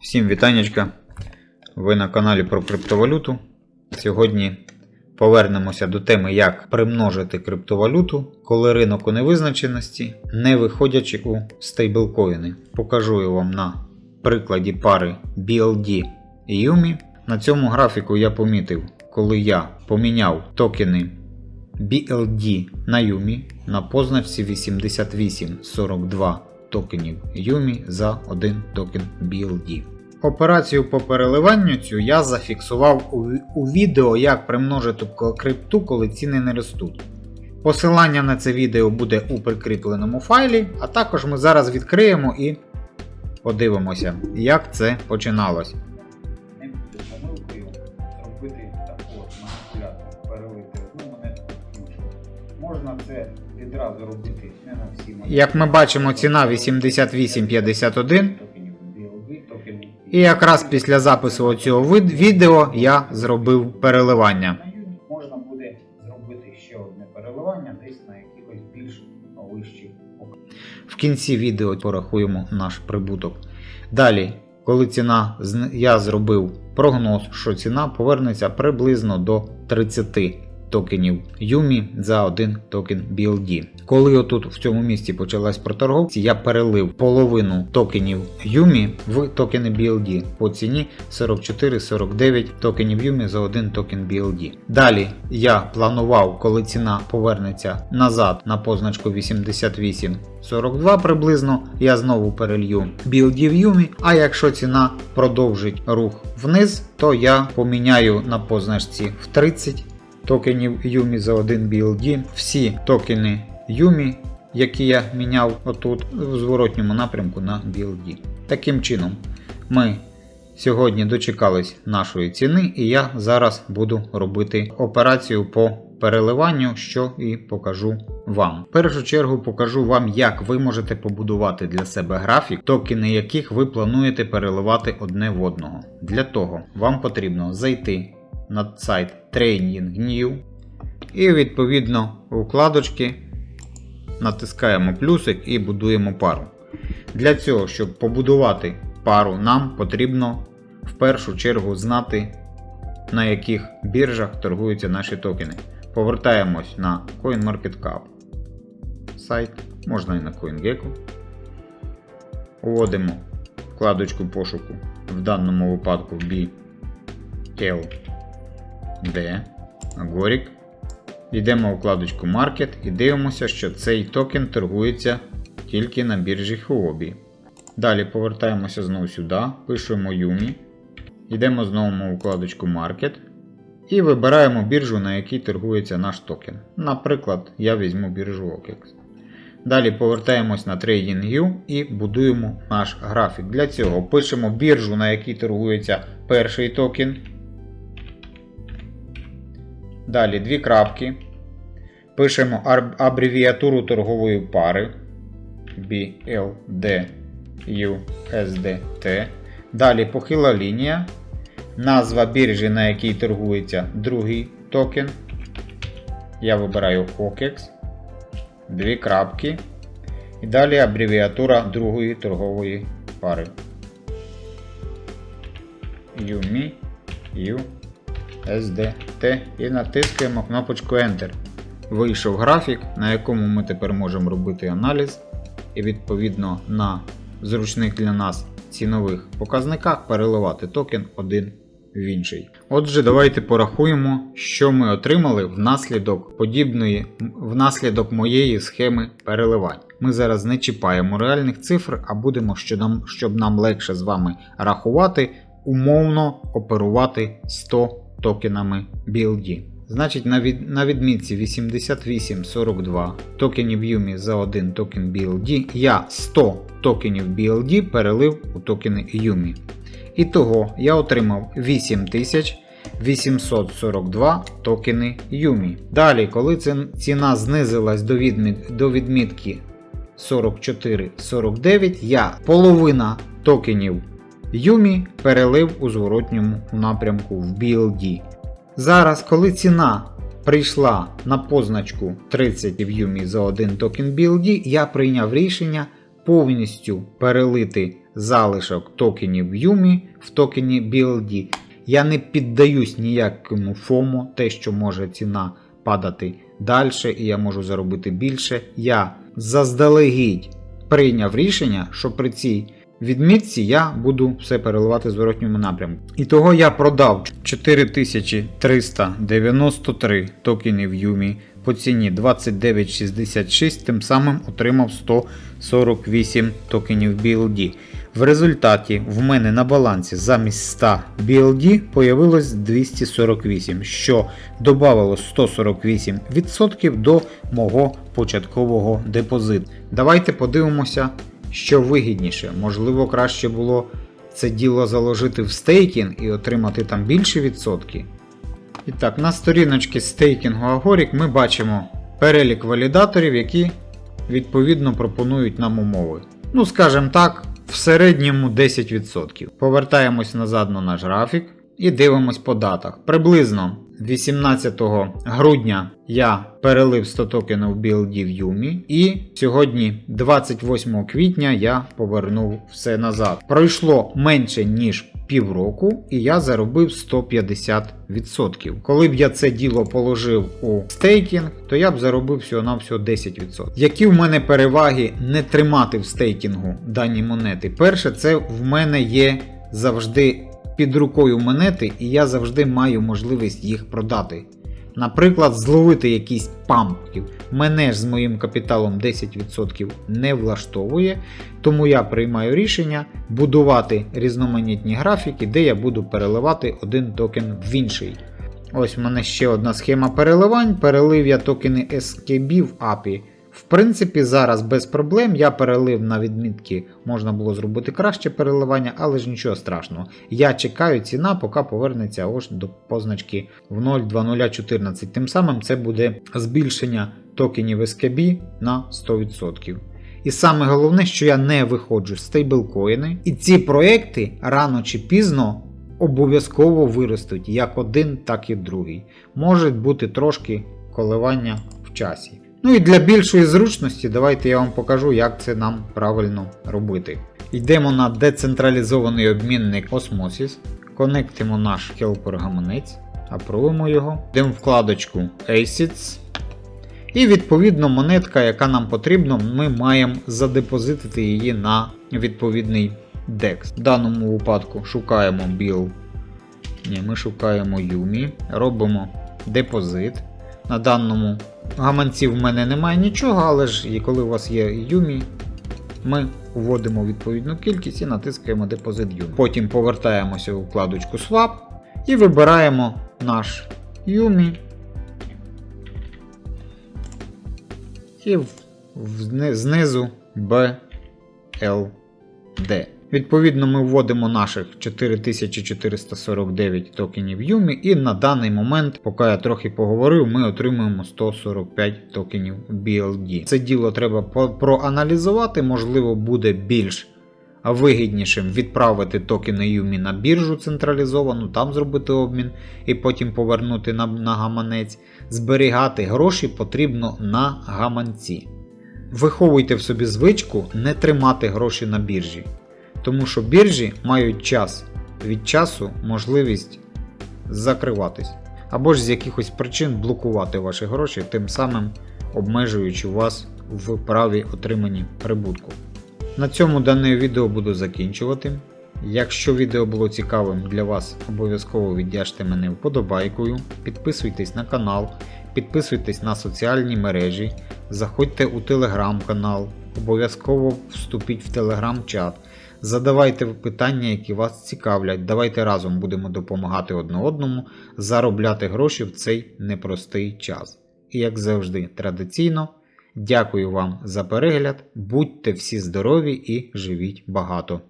Всім вітаннячка. Ви на каналі про криптовалюту. Сьогодні повернемося до теми, як примножити криптовалюту, коли ринок у невизначеності, не виходячи у стейблкоїни. Покажу я вам на прикладі пари BLD і Yumi. На цьому графіку я помітив, коли я поміняв токени BLD на Yumi на позначці 8842 токенів Yumi за один токен BLD. Операцію по переливанню цю я зафіксував у відео, як примножити крипту, коли ціни не ростуть. Посилання на це відео буде у прикріпленому файлі, а також ми зараз відкриємо і подивимося, як це починалось. Це відразу робити не на всі монети. Як ми бачимо, ціна 88,51. І якраз після запису цього відео я зробив переливання. Можна буде зробити ще одне переливання десь на якихось більш вищих В кінці відео порахуємо наш прибуток. Далі, коли ціна я зробив прогноз, що ціна повернеться приблизно до 30 токенів Юмі за один токен BLD. Коли отут в цьому місці почалась проторговці, я перелив половину токенів Юмі в токени BLD по ціні 44-49 токенів Юмі за один токен BLD. Далі я планував, коли ціна повернеться назад на позначку 88-42 приблизно, я знову перелью BLD в Юмі, а якщо ціна продовжить рух вниз, то я поміняю на позначці в 30 токенів Юмі за один BLD. Всі токени Юмі, які я міняв отут, в зворотньому напрямку на BLD. Таким чином, ми сьогодні дочекались нашої ціни, і я зараз буду робити операцію по переливанню, що і покажу вам. В першу чергу покажу вам, як ви можете побудувати для себе графік, токени яких ви плануєте переливати одне в одного. Для того вам потрібно зайти на сайт New і відповідно у вкладочки натискаємо плюсик і будуємо пару. Для цього, щоб побудувати пару, нам потрібно в першу чергу знати, на яких біржах торгуються наші токени. Повертаємось на CoinMarketCap сайт, можна і на CoinGecko. Вводимо вкладочку пошуку, в даному випадку BLD Agoric. Йдемо у вкладочку Market і дивимося, що цей токен торгується тільки на біржі Huobi. Далі повертаємося знову сюди, пишемо Yumi. Йдемо знову у вкладочку Market і вибираємо біржу, на якій торгується наш токен. Наприклад, я візьму біржу OKEX. Далі повертаємось на TradingView і будуємо наш графік. Для цього пишемо біржу, на якій торгується перший токен. Далі дві крапки. Пишемо абревіатуру торгової пари BLDUSDT. Далі похила лінія. Назва біржі, на якій торгується другий токен. Я вибираю OKEX. Дві крапки. І далі абревіатура другої торгової пари. UMI, USDT і натискаємо кнопочку Enter. Вийшов графік, на якому ми тепер можемо робити аналіз і відповідно на зручних для нас цінових показниках переливати токен один в інший. Отже, давайте порахуємо, що ми отримали внаслідок подібної внаслідок моєї схеми переливань. Ми зараз не чіпаємо реальних цифр, а будемо, щоб нам легше з вами рахувати, умовно оперувати 100 токенами BLD. Значить, на, від, на відмітці 8842 токенів Yumi за один токен BLD я 100 токенів BLD перелив у токени Yumi. І того я отримав 8842 токени Yumi. Далі, коли ціна знизилась до, відміт, до відмітки 44,49, я половина токенів Yumi перелив у зворотньому напрямку в BLD. Зараз, коли ціна прийшла на позначку 30 в Yumi за один токен BLD, я прийняв рішення повністю перелити залишок токенів Юмі в токені BLD. Я не піддаюсь ніякому ФОМО, те, що може ціна падати далі, і я можу заробити більше. Я заздалегідь прийняв рішення, що при цій відмітці я буду все переливати в зворотньому напрямку. І того я продав 4393 токенів Юмі по ціні 29,66, тим самим отримав 148 токенів BLD. В результаті в мене на балансі замість 100 BLD появилось 248, що додавало 148% до мого початкового депозиту. Давайте подивимося, що вигідніше. Можливо, краще було це діло заложити в стейкінг і отримати там більше відсотки. І так, на сторіночці стейкінгу Agoric ми бачимо перелік валідаторів, які відповідно пропонують нам умови. Ну, скажімо так, в середньому 10%. Повертаємось назад на наш графік і дивимось по датах. Приблизно 18 грудня я перелив 100 токенів BLD в Юмі, і сьогодні, 28 квітня, я повернув все назад. Пройшло менше ніж півроку, і я заробив 150%. Коли б я це діло положив у стейкінг, то я б заробив всього на всього 10%. Які в мене переваги не тримати в стейкінгу дані монети? Перше, це в мене є завжди під рукою монети, і я завжди маю можливість їх продати. Наприклад, зловити якийсь пампків. Мене ж з моїм капіталом 10% не влаштовує, тому я приймаю рішення будувати різноманітні графіки, де я буду переливати один токен в інший. Ось в мене ще одна схема переливань. Перелив я токени SKB в API. В принципі, зараз без проблем я перелив на відмітки, можна було зробити краще переливання, але ж нічого страшного. Я чекаю ціна, поки повернеться ось до позначки в 0,2014. Тим самим це буде збільшення токенів SKB на 100%. І саме головне, що я не виходжу з стейблкоїни, і ці проекти рано чи пізно обов'язково виростуть як один, так і другий. Може бути трошки коливання в часі. Ну і для більшої зручності, давайте я вам покажу, як це нам правильно робити. Йдемо на децентралізований обмінник Osmosis, конектимо наш хелпер гаманець, апруємо його, йдемо вкладочку ACIDS. І відповідно монетка, яка нам потрібна, ми маємо задепозитити її на відповідний DEX. В даному випадку шукаємо Bill. Ні, ми шукаємо Yumi, робимо депозит. На даному гаманці в мене немає нічого, але ж і коли у вас є Юмі, ми вводимо відповідну кількість і натискаємо депозит Юмі. Потім повертаємося у вкладочку Swap і вибираємо наш Юмі. І знизу BLD. Відповідно, ми вводимо наших 4449 токенів Юмі, і на даний момент, поки я трохи поговорив, ми отримуємо 145 токенів BLD. Це діло треба проаналізувати, можливо, буде більш вигіднішим відправити токени Юмі на біржу централізовану, там зробити обмін і потім повернути на, на гаманець. Зберігати гроші потрібно на гаманці. Виховуйте в собі звичку не тримати гроші на біржі. Тому що біржі мають час від часу можливість закриватись. Або ж з якихось причин блокувати ваші гроші, тим самим обмежуючи вас в праві отриманні прибутку. На цьому дане відео буду закінчувати. Якщо відео було цікавим для вас, обов'язково віддячте мене вподобайкою, підписуйтесь на канал, підписуйтесь на соціальні мережі, заходьте у телеграм-канал, обов'язково вступіть в телеграм-чат. Задавайте питання, які вас цікавлять. Давайте разом будемо допомагати одне одному заробляти гроші в цей непростий час. І як завжди, традиційно, дякую вам за перегляд. Будьте всі здорові і живіть багато!